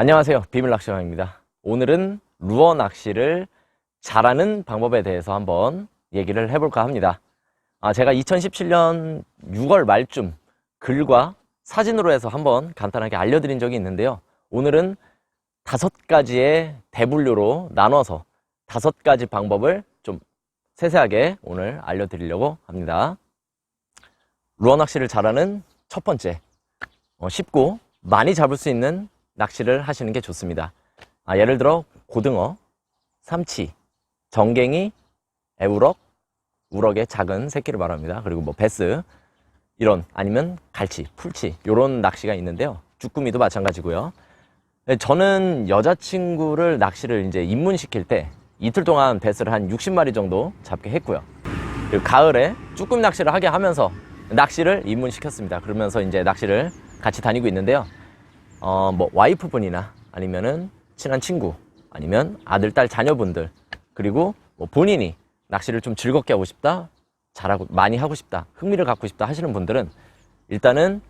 안녕하세요. 비밀 낚시왕입니다. 오늘은 루어 낚시를 잘하는 방법에 대해서 한번 얘기를 해볼까 합니다. 아, 제가 2017년 6월 말쯤 글과 사진으로 해서 한번 간단하게 알려드린 적이 있는데요. 오늘은 다섯 가지의 대분류로 나눠서 다섯 가지 방법을 좀 세세하게 오늘 알려드리려고 합니다. 루어 낚시를 잘하는 첫 번째, 어, 쉽고 많이 잡을 수 있는 낚시를 하시는 게 좋습니다. 아, 예를 들어 고등어, 삼치, 정갱이, 애우럭, 우럭의 작은 새끼를 말합니다. 그리고 뭐 베스 이런 아니면 갈치, 풀치 이런 낚시가 있는데요. 주꾸미도 마찬가지고요. 네, 저는 여자친구를 낚시를 이제 입문시킬 때 이틀 동안 베스를 한 60마리 정도 잡게 했고요. 그리고 가을에 쭈꾸미 낚시를 하게 하면서 낚시를 입문시켰습니다. 그러면서 이제 낚시를 같이 다니고 있는데요. 어, 뭐 와이프분이나 아니면은 친한 친구 아니면 아들, 딸, 자녀분들 그리고 뭐 본인이 낚시를 좀 즐겁게 하고 싶다, 잘하고 많이 하고 싶다, 흥미를 갖고 싶다 하시는 분들은 일단은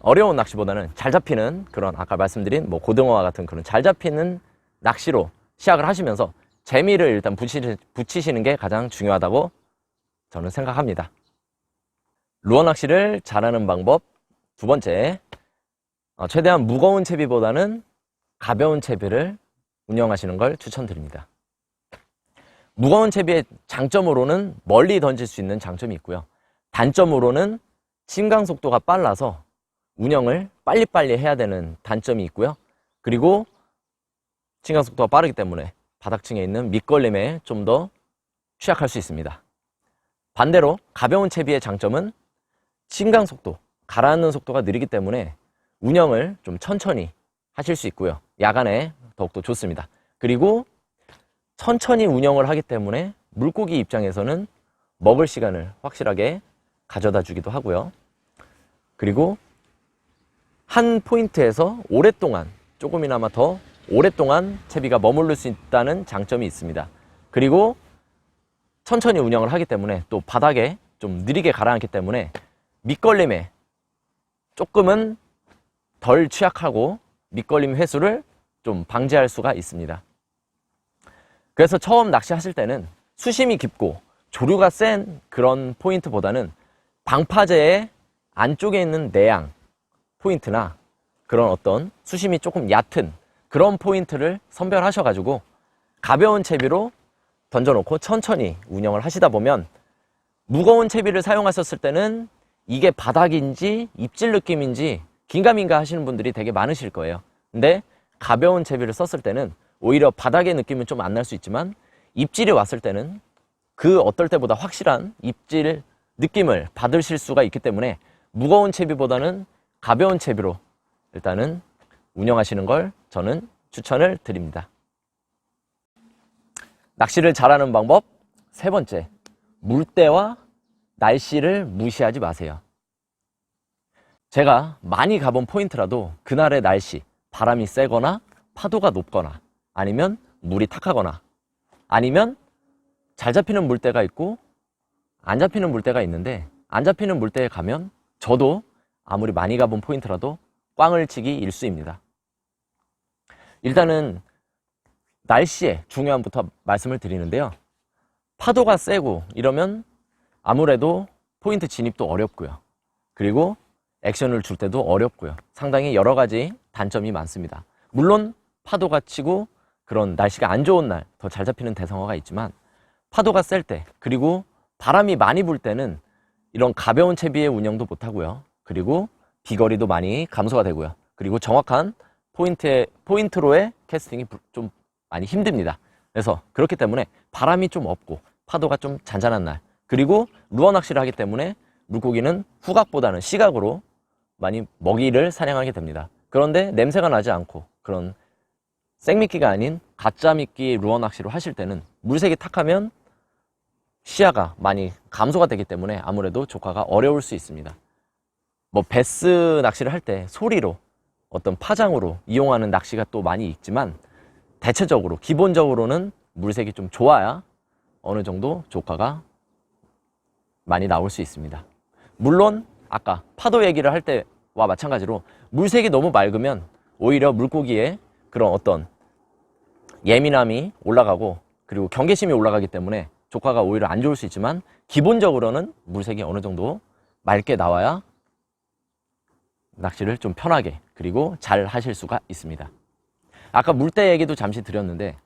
어려운 낚시보다는 잘 잡히는 그런 아까 말씀드린 뭐 고등어와 같은 그런 잘 잡히는 낚시로 시작을 하시면서 재미를 일단 붙이시, 붙이시는 게 가장 중요하다고 저는 생각합니다. 루어 낚시를 잘하는 방법 두 번째, 어, 최대한 무거운 채비보다는 가벼운 채비를 운영하시는 걸 추천드립니다. 무거운 채비의 장점으로는 멀리 던질 수 있는 장점이 있고요. 단점으로는 침강 속도가 빨라서 운영을 빨리빨리 해야 되는 단점이 있고요. 그리고 침강 속도가 빠르기 때문에 바닥층에 있는 밑걸림에 좀 더 취약할 수 있습니다. 반대로 가벼운 채비의 장점은 침강 속도, 가라앉는 속도가 느리기 때문에 운영을 좀 천천히 하실 수 있고요. 야간에 더욱더 좋습니다. 그리고 천천히 운영을 하기 때문에 물고기 입장에서는 먹을 시간을 확실하게 가져다 주기도 하고요. 그리고 한 포인트에서 오랫동안 조금이나마 더 오랫동안 채비가 머무를 수 있다는 장점이 있습니다. 그리고 천천히 운영을 하기 때문에 또 바닥에 좀 느리게 가라앉기 때문에 밑걸림에 조금은 덜 취약하고 밑걸림 횟수를 좀 방지할 수가 있습니다. 그래서 처음 낚시하실 때는 수심이 깊고 조류가 센 그런 포인트보다는 방파제의 안쪽에 있는 내양 포인트나 그런 어떤 수심이 조금 얕은 그런 포인트를 선별하셔가지고 가벼운 채비로 던져놓고 천천히 운영을 하시다 보면 무거운 채비를 사용하셨을 때는 이게 바닥인지 입질 느낌인지 긴가민가 하시는 분들이 되게 많으실 거예요. 근데 가벼운 채비를 썼을 때는 오히려 바닥의 느낌은 좀 안 날 수 있지만 입질이 왔을 때는 그 어떨 때보다 확실한 입질 느낌을 받으실 수가 있기 때문에 무거운 채비보다는 가벼운 채비로 일단은 운영하시는 걸 저는 추천을 드립니다. 낚시를 잘하는 방법 세 번째, 물때와 날씨를 무시하지 마세요. 제가 많이 가본 포인트라도 그날의 날씨, 바람이 세거나 파도가 높거나 아니면 물이 탁하거나 아니면 잘 잡히는 물때가 있고 안 잡히는 물때가 있는데 안 잡히는 물때에 가면 저도 아무리 많이 가본 포인트라도 꽝을 치기 일수입니다. 일단은 날씨의 중요함부터 말씀을 드리는데요. 파도가 세고 이러면 아무래도 포인트 진입도 어렵고요. 그리고 액션을 줄 때도 어렵고요. 상당히 여러 가지 단점이 많습니다. 물론 파도가 치고 그런 날씨가 안 좋은 날 더 잘 잡히는 대상어가 있지만 파도가 셀 때 그리고 바람이 많이 불 때는 이런 가벼운 채비의 운영도 못 하고요. 그리고 비거리도 많이 감소가 되고요. 그리고 정확한 포인트의 포인트로의 캐스팅이 좀 많이 힘듭니다. 그래서 그렇기 때문에 바람이 좀 없고 파도가 좀 잔잔한 날 그리고 루어 낚시를 하기 때문에 물고기는 후각보다는 시각으로 많이 먹이를 사냥하게 됩니다. 그런데 냄새가 나지 않고 그런 생미끼가 아닌 가짜 미끼 루어 낚시로 하실 때는 물색이 탁하면 시야가 많이 감소가 되기 때문에 아무래도 조과가 어려울 수 있습니다. 뭐 베스 낚시를 할 때 소리로 어떤 파장으로 이용하는 낚시가 또 많이 있지만 대체적으로 기본적으로는 물색이 좀 좋아야 어느 정도 조과가 많이 나올 수 있습니다. 물론 아까 파도 얘기를 할 때와 마찬가지로 물색이 너무 맑으면 오히려 물고기의 그런 어떤 예민함이 올라가고 그리고 경계심이 올라가기 때문에 조과가 오히려 안 좋을 수 있지만 기본적으로는 물색이 어느 정도 맑게 나와야 낚시를 좀 편하게 그리고 잘 하실 수가 있습니다. 아까 물때 얘기도 잠시 드렸는데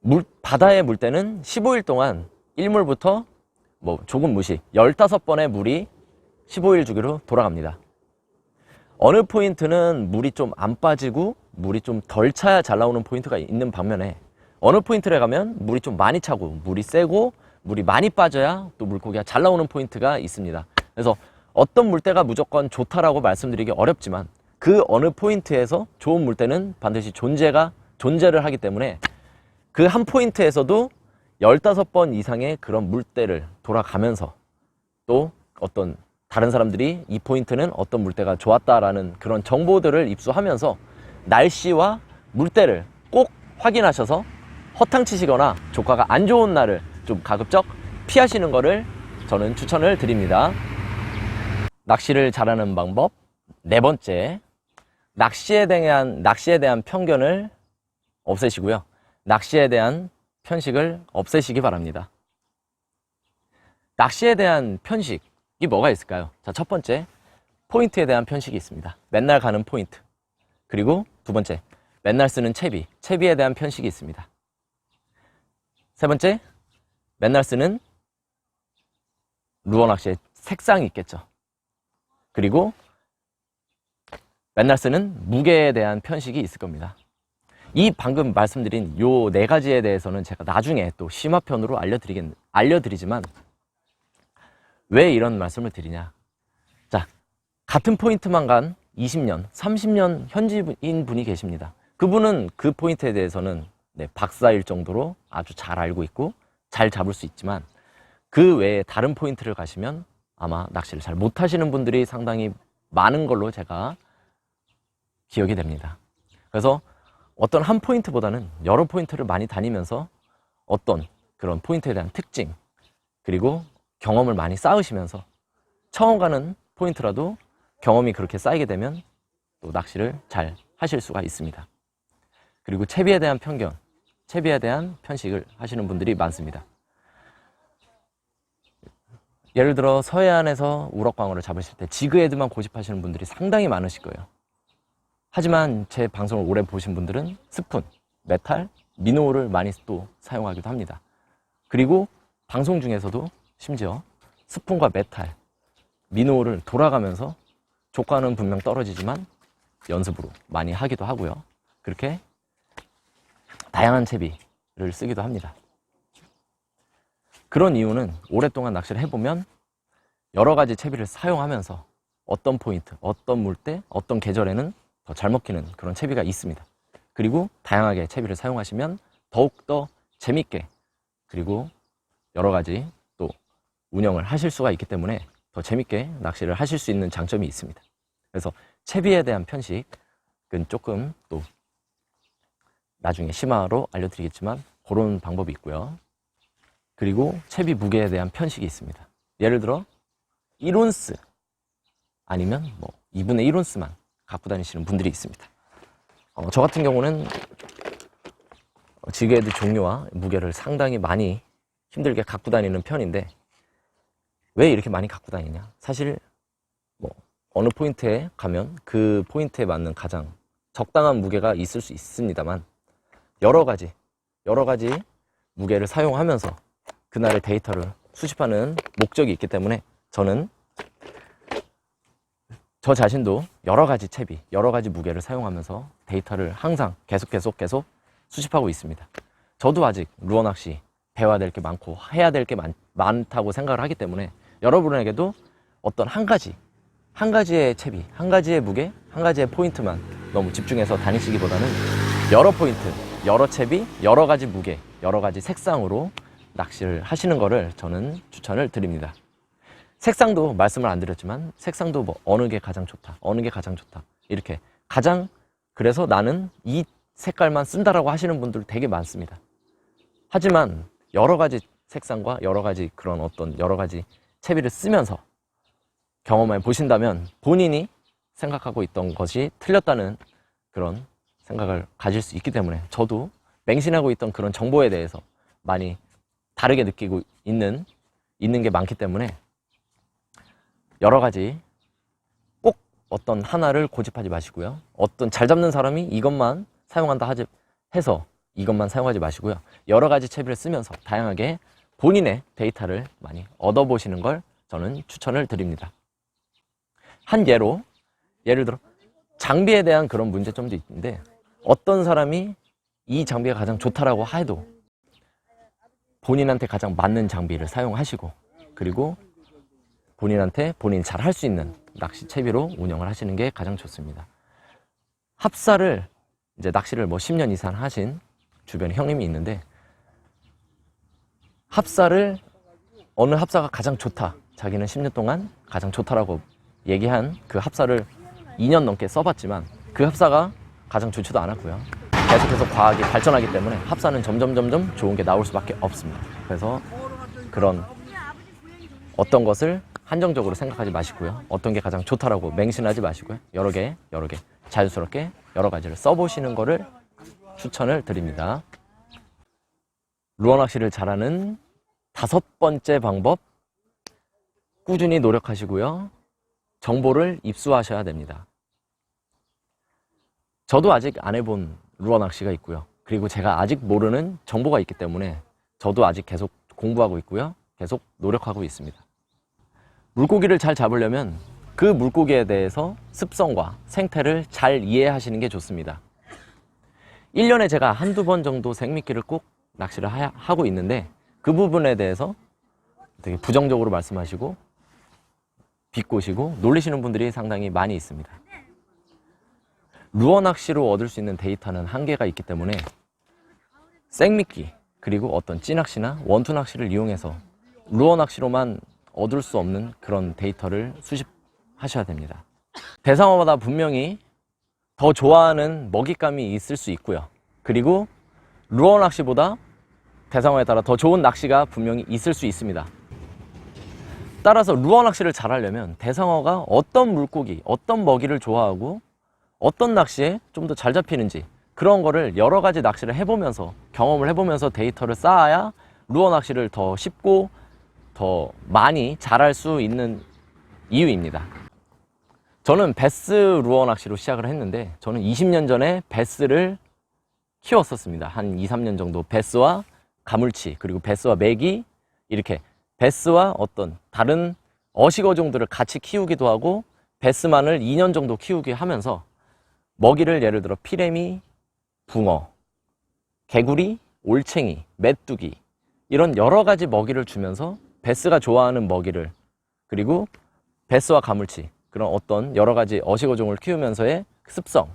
물, 바다의 물때는 15일 동안 일물부터 뭐 조금 무시 15번의 물이 15일 주기로 돌아갑니다. 어느 포인트는 물이 좀 안 빠지고 물이 좀 덜 차야 잘 나오는 포인트가 있는 반면에 어느 포인트에 가면 물이 좀 많이 차고 물이 세고 물이 많이 빠져야 또 물고기가 잘 나오는 포인트가 있습니다. 그래서 어떤 물때가 무조건 좋다라고 말씀드리기 어렵지만 그 어느 포인트에서 좋은 물때는 반드시 존재가 존재를 하기 때문에 그 한 포인트에서도 15번 이상의 그런 물때를 돌아가면서 또 어떤 다른 사람들이 이 포인트는 어떤 물때가 좋았다라는 그런 정보들을 입수하면서 날씨와 물때를 꼭 확인하셔서 허탕치시거나 조과가 안 좋은 날을 좀 가급적 피하시는 것을 저는 추천을 드립니다. 낚시를 잘하는 방법 네 번째 낚시에 대한 낚시에 대한 편견을 없애시고요. 낚시에 대한 편식을 없애시기 바랍니다. 낚시에 대한 편식 이 뭐가 있을까요? 자, 첫 번째 포인트에 대한 편식이 있습니다. 맨날 가는 포인트. 그리고 두 번째 맨날 쓰는 채비. 채비에 대한 편식이 있습니다. 세 번째 맨날 쓰는 루어 낚시의 색상이 있겠죠. 그리고 맨날 쓰는 무게에 대한 편식이 있을 겁니다. 이 방금 말씀드린 요 네 가지에 대해서는 제가 나중에 또 심화편으로 알려드리겠, 알려드리지만 왜 이런 말씀을 드리냐. 자, 같은 포인트만 간 20년, 30년 현지인 분이 계십니다. 그분은 그 포인트에 대해서는 네, 박사일 정도로 아주 잘 알고 있고 잘 잡을 수 있지만 그 외에 다른 포인트를 가시면 아마 낚시를 잘 못하시는 분들이 상당히 많은 걸로 제가 기억이 됩니다. 그래서 어떤 한 포인트보다는 여러 포인트를 많이 다니면서 어떤 그런 포인트에 대한 특징 그리고 경험을 많이 쌓으시면서 처음 가는 포인트라도 경험이 그렇게 쌓이게 되면 또 낚시를 잘 하실 수가 있습니다. 그리고 채비에 대한 편견, 채비에 대한 편식을 하시는 분들이 많습니다. 예를 들어 서해안에서 우럭광어를 잡으실 때 지그헤드만 고집하시는 분들이 상당히 많으실 거예요. 하지만 제 방송을 오래 보신 분들은 스푼, 메탈, 미노를 많이 또 사용하기도 합니다. 그리고 방송 중에서도 심지어 스푼과 메탈, 미노를 돌아가면서 조과는 분명 떨어지지만 연습으로 많이 하기도 하고요. 그렇게 다양한 채비를 쓰기도 합니다. 그런 이유는 오랫동안 낚시를 해보면 여러 가지 채비를 사용하면서 어떤 포인트, 어떤 물때, 어떤 계절에는 더 잘 먹히는 그런 채비가 있습니다. 그리고 다양하게 채비를 사용하시면 더욱더 재밌게 그리고 여러 가지 또 운영을 하실 수가 있기 때문에 더 재밌게 낚시를 하실 수 있는 장점이 있습니다. 그래서 채비에 대한 편식은 조금 또 나중에 심화로 알려드리겠지만 그런 방법이 있고요. 그리고 채비 무게에 대한 편식이 있습니다. 예를 들어 1온스 아니면 뭐 2분의 1온스만 갖고 다니시는 분들이 있습니다. 어, 저 같은 경우는 지게헤드 종류와 무게를 상당히 많이 힘들게 갖고 다니는 편인데 왜 이렇게 많이 갖고 다니냐? 사실 뭐 어느 포인트에 가면 그 포인트에 맞는 가장 적당한 무게가 있을 수 있습니다만 여러 가지 여러 가지 무게를 사용하면서 그날의 데이터를 수집하는 목적이 있기 때문에 저는 저 자신도 여러 가지 채비, 여러 가지 무게를 사용하면서 데이터를 항상 계속 계속 계속 수집하고 있습니다. 저도 아직 루어 낚시 배워야 될 게 많고 해야 될 게 많다고 생각을 하기 때문에 여러분에게도 어떤 한 가지, 한 가지의 채비, 한 가지의 무게, 한 가지의 포인트만 너무 집중해서 다니시기보다는 여러 포인트, 여러 채비, 여러 가지 무게, 여러 가지 색상으로 낚시를 하시는 것을 저는 추천을 드립니다. 색상도 말씀을 안 드렸지만 색상도 뭐 어느 게 가장 좋다, 어느 게 가장 좋다 이렇게 가장 그래서 나는 이 색깔만 쓴다라고 하시는 분들 되게 많습니다. 하지만 여러 가지 색상과 여러 가지 그런 어떤 여러 가지 채비를 쓰면서 경험해 보신다면 본인이 생각하고 있던 것이 틀렸다는 그런 생각을 가질 수 있기 때문에 저도 맹신하고 있던 그런 정보에 대해서 많이 다르게 느끼고 있는 있는 게 많기 때문에 여러 가지 꼭 어떤 하나를 고집하지 마시고요. 어떤 잘 잡는 사람이 이것만 사용한다 하지 해서 이것만 사용하지 마시고요. 여러 가지 채비를 쓰면서 다양하게 본인의 데이터를 많이 얻어보시는 걸 저는 추천을 드립니다. 한 예로 예를 들어 장비에 대한 그런 문제점도 있는데 어떤 사람이 이 장비가 가장 좋다라고 해도 본인한테 가장 맞는 장비를 사용하시고 그리고 본인한테 본인 잘 할 수 있는 낚시 채비로 운영을 하시는 게 가장 좋습니다. 합사를 이제 낚시를 뭐 10년 이상 하신 주변에 형님이 있는데 합사를 어느 합사가 가장 좋다. 자기는 10년 동안 가장 좋다라고 얘기한 그 합사를 2년 넘게 써봤지만 그 합사가 가장 좋지도 않았고요. 계속해서 과학이 발전하기 때문에 합사는 점점 점점 좋은 게 나올 수밖에 없습니다. 그래서 그런 어떤 것을 한정적으로 생각하지 마시고요. 어떤 게 가장 좋다라고 맹신하지 마시고요. 여러 개, 여러 개, 자연스럽게 여러 가지를 써보시는 거를 추천을 드립니다. 루어 낚시를 잘하는 다섯 번째 방법, 꾸준히 노력하시고요. 정보를 입수하셔야 됩니다. 저도 아직 안 해본 루어 낚시가 있고요. 그리고 제가 아직 모르는 정보가 있기 때문에 저도 아직 계속 공부하고 있고요. 계속 노력하고 있습니다. 물고기를 잘 잡으려면 그 물고기에 대해서 습성과 생태를 잘 이해하시는 게 좋습니다. 1년에 제가 한두 번 정도 생미끼를 꼭 낚시를 하- 하고 있는데 그 부분에 대해서 되게 부정적으로 말씀하시고 비꼬시고 놀리시는 분들이 상당히 많이 있습니다. 루어 낚시로 얻을 수 있는 데이터는 한계가 있기 때문에 생미끼 그리고 어떤 찌낚시나 원투 낚시를 이용해서 루어 낚시로만 얻을 수 없는 그런 데이터를 수집하셔야 됩니다. 대상어마다 분명히 더 좋아하는 먹잇감이 있을 수 있고요. 그리고 루어 낚시보다 대상어에 따라 더 좋은 낚시가 분명히 있을 수 있습니다. 따라서 루어 낚시를 잘하려면 대상어가 어떤 물고기, 어떤 먹이를 좋아하고 어떤 낚시에 좀 더 잘 잡히는지 그런 거를 여러 가지 낚시를 해보면서 경험을 해보면서 데이터를 쌓아야 루어 낚시를 더 쉽고 더 많이 잘할 수 있는 이유입니다. 저는 베스 루어 낚시로 시작을 했는데 저는 20년 전에 베스를 키웠었습니다. 한 2, 3년 정도 베스와 가물치 그리고 베스와 메기 이렇게 베스와 어떤 다른 어식어종들을 같이 키우기도 하고 베스만을 2년 정도 키우게 하면서 먹이를 예를 들어 피레미, 붕어, 개구리, 올챙이, 메뚜기 이런 여러 가지 먹이를 주면서 베스가 좋아하는 먹이를 그리고 베스와 가물치 그런 어떤 여러 가지 어식어종을 키우면서의 습성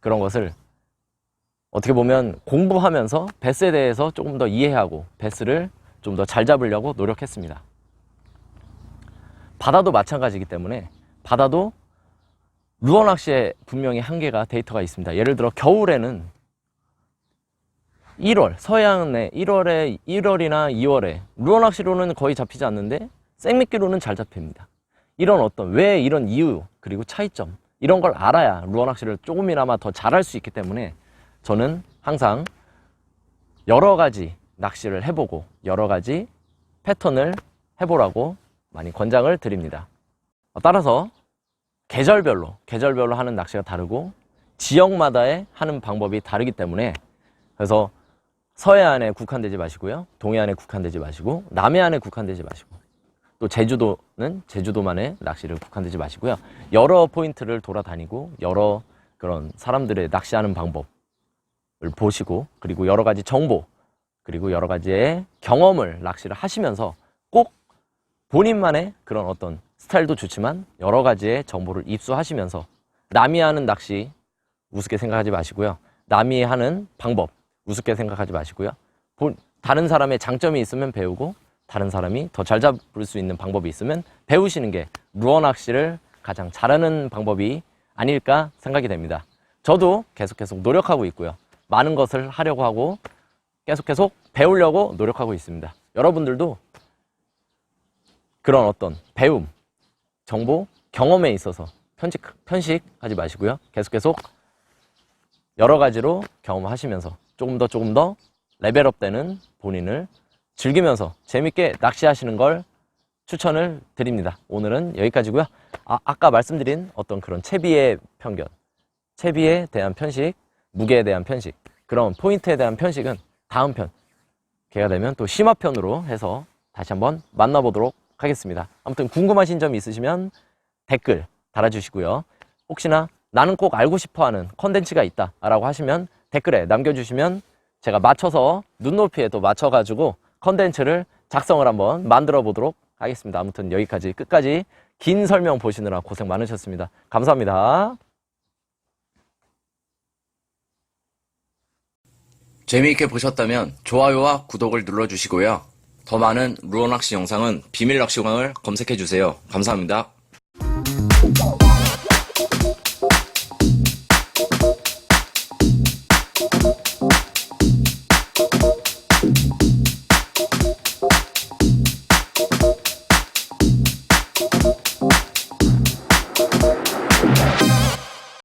그런 것을 어떻게 보면 공부하면서 베스에 대해서 조금 더 이해하고 베스를 좀 더 잘 잡으려고 노력했습니다. 바다도 마찬가지이기 때문에 바다도 루어 낚시에 분명히 한계가 데이터가 있습니다. 예를 들어 겨울에는 1월 서해안에 1월에 1월이나 2월에 루어 낚시로는 거의 잡히지 않는데 생미끼로는 잘 잡힙니다. 이런 어떤 왜 이런 이유 그리고 차이점 이런 걸 알아야 루어 낚시를 조금이나마 더 잘할 수 있기 때문에 저는 항상 여러 가지 낚시를 해보고 여러 가지 패턴을 해보라고 많이 권장을 드립니다. 따라서 계절별로 계절별로 하는 낚시가 다르고 지역마다의 하는 방법이 다르기 때문에 그래서 서해안에 국한되지 마시고요 동해안에 국한되지 마시고 남해안에 국한되지 마시고 또 제주도는 제주도만의 낚시를 국한되지 마시고요 여러 포인트를 돌아다니고 여러 그런 사람들의 낚시하는 방법을 보시고 그리고 여러 가지 정보 그리고 여러 가지의 경험을 낚시를 하시면서 꼭 본인만의 그런 어떤 스타일도 좋지만 여러 가지의 정보를 입수하시면서 남이 하는 낚시 우습게 생각하지 마시고요. 남이 하는 방법 우습게 생각하지 마시고요. 본- 다른 사람의 장점이 있으면 배우고 다른 사람이 더 잘 잡을 수 있는 방법이 있으면 배우시는 게 루어 낚시를 가장 잘하는 방법이 아닐까 생각이 됩니다. 저도 계속 계속 노력하고 있고요. 많은 것을 하려고 하고 계속 계속 배우려고 노력하고 있습니다. 여러분들도 그런 어떤 배움, 정보, 경험에 있어서 편식, 편식하지 마시고요. 계속 계속 여러 가지로 경험하시면서 조금 더 조금 더 레벨업 되는 본인을 즐기면서 재밌게 낚시하시는 걸 추천을 드립니다. 오늘은 여기까지고요. 아, 아까 말씀드린 어떤 그런 채비의 편견, 채비에 대한 편식, 무게에 대한 편식, 그런 포인트에 대한 편식은 다음 편, 기회가 되면 또 심화편으로 해서 다시 한번 만나보도록 하겠습니다. 아무튼 궁금하신 점 있으시면 댓글 달아주시고요. 혹시나 나는 꼭 알고 싶어 하는 컨텐츠가 있다 라고 하시면 댓글에 남겨주시면 제가 맞춰서 눈높이에 또 맞춰가지고 컨텐츠를 작성을 한번 만들어 보도록 하겠습니다. 아무튼 여기까지 끝까지 긴 설명 보시느라 고생 많으셨습니다. 감사합니다. 재미있게 보셨다면 좋아요와 구독을 눌러주시고요. 더 많은 루어 낚시 영상은 비밀 낚시광을 검색해주세요. 감사합니다.